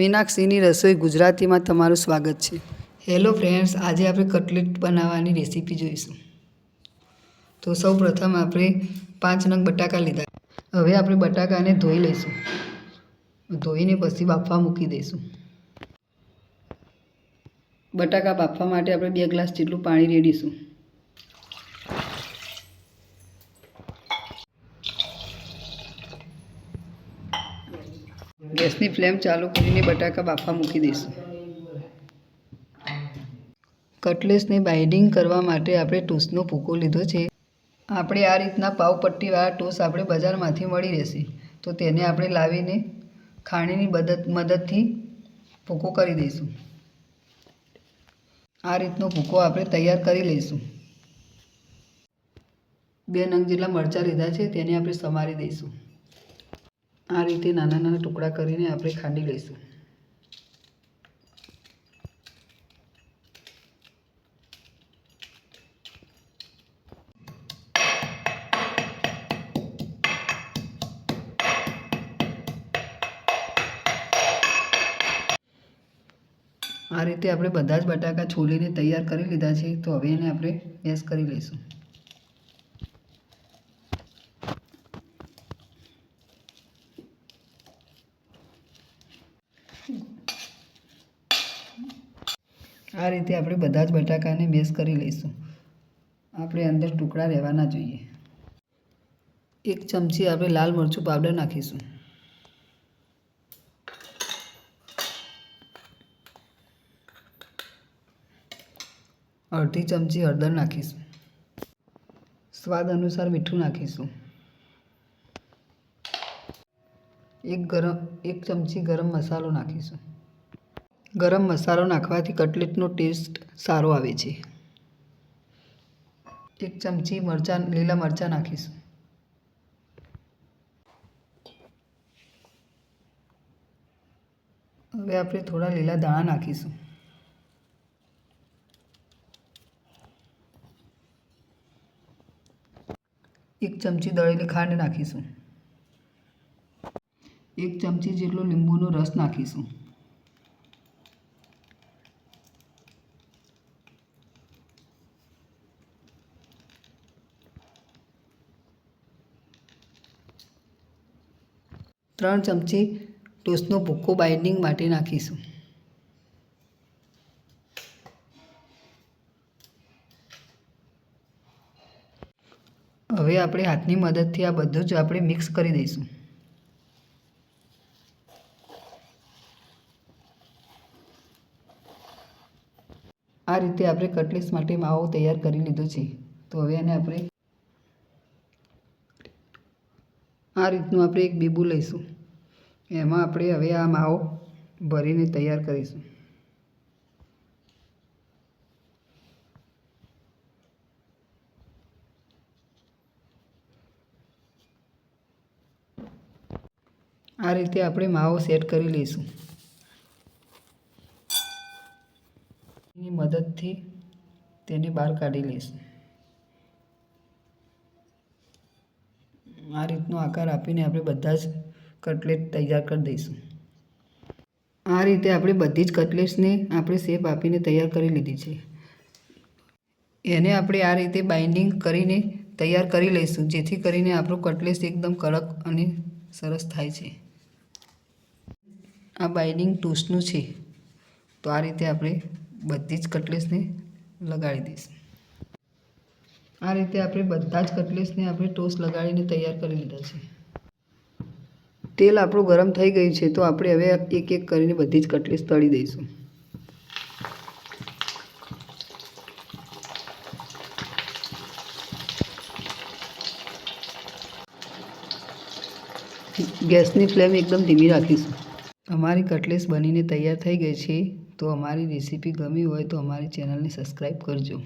મીનાક્ષીની રસોઈ ગુજરાતીમાં તમારું સ્વાગત છે. હેલો ફ્રેન્ડ્સ આજે આપણે કટલેટ બનાવવાની રેસીપી જોઈશું. તો સૌ પ્રથમ આપણે પાંચ નંગ બટાકા લીધા. હવે આપણે બટાકાને ધોઈ લઈશું. ધોઈને પછી બાફવા મૂકી દઈશું. બટાકા બાફવા માટે આપણે બે ગ્લાસ જેટલું પાણી રેડીશું. ગેસની ફ્લેમ ચાલુ કરીને બટાકા બાફવા મૂકી દઈશું. કટલેસને બાઇન્ડિંગ કરવા માટે આપણે ટૂસનો ભૂકો લીધો છે. આપણે આ રીતના પાવપટ્ટીવાળા ટોસ આપણે બજારમાંથી મળી રહેશે. તો તેને આપણે લાવીને ખાણીની મદદ મદદથી ભૂકો કરી દઈશું. આ રીતનો ભૂકો આપણે તૈયાર કરી લઈશું. બે નંગ જેટલા મરચાં લીધા છે તેને આપણે સમારી દઈશું. આ રીતે નાના નાના ટુકડા કરીને આપણે ખાંડી લઈશું. આ રીતે આપણે બધા જ બટાકા છોલીને તૈયાર કરી લીધા છે, તો હવે એને આપણે ગેસ કરી લઈશું. આ રીતે આપણે બધા જ બટાકાને મેશ કરી લઈશું. આપણે અંદર ટુકડા રહેવાના જોઈએ. એક ચમચી આપણે લાલ મરચું પાવડર નાખીશું. અડધી ચમચી હળદર નાખીશું. સ્વાદ અનુસાર મીઠું નાખીશું. એક ગરમ, એક ચમચી ગરમ મસાલો નાખીશું. ગરમ મસાલો નાખવાથી કટલેટનો ટેસ્ટ સારો આવે છે. એક ચમચી મરચાં, લીલા મરચાં નાખીશું. હવે આપણે થોડા લીલા દાણા નાખીશું. એક ચમચી દળેલી ખાંડ નાખીશું. એક ચમચી જેટલો લીંબુનો રસ નાખીશું. ત્રણ ચમચી ટોસ્ટનો ભૂક્કો બાઇન્ડિંગ માટે નાખીશું. હવે આપણે હાથની મદદથી આ બધું જ આપણે મિક્સ કરી દઈશું. આ રીતે આપણે કટલેસ માટે માવો તૈયાર કરી લીધો છે. તો હવે એને આપણે આ રીતનું આપણે એક બીબું લઈશું. એમાં આપણે હવે આ માવો ભરીને તૈયાર કરીશું. આ રીતે આપણે માવો સેટ કરી લઈશું. એની મદદથી તેને બહાર કાઢી લઈશું. આ રીતનો આકાર આપીને આપણે બધા જ કટલેટ તૈયાર કરી દઈશું. આ રીતે આપણે બધી જ કટલેટ્સને આપણે શેપ આપીને તૈયાર કરી લીધી છે. એને આપણે આ રીતે બાઇન્ડિંગ કરીને તૈયાર કરી લઈશું, જેથી કરીને આપણું કટલેસ એકદમ કડક અને સરસ થાય છે. આ બાઇન્ડિંગ ટૂસનું છે. તો આ રીતે આપણે બધી જ કટલેસને લગાડી દઈશું. આ રીતે આપણે બધા જ કટલેસને આપણે ટોસ લગાડીને તૈયાર કરી લીધા છે. તેલ આપણું ગરમ થઈ ગયું છે, તો આપણે હવે એક એક કરીને બધી જ કટલેસ તળી દઈશું. ગેસની ફ્લેમ એકદમ ધીમી રાખીશું. અમારી કટલેસ બનીને તૈયાર થઈ ગઈ છે, તો અમારી રેસીપી ગમી હોય તો અમારી ચેનલને સબસ્ક્રાઈબ કરજો.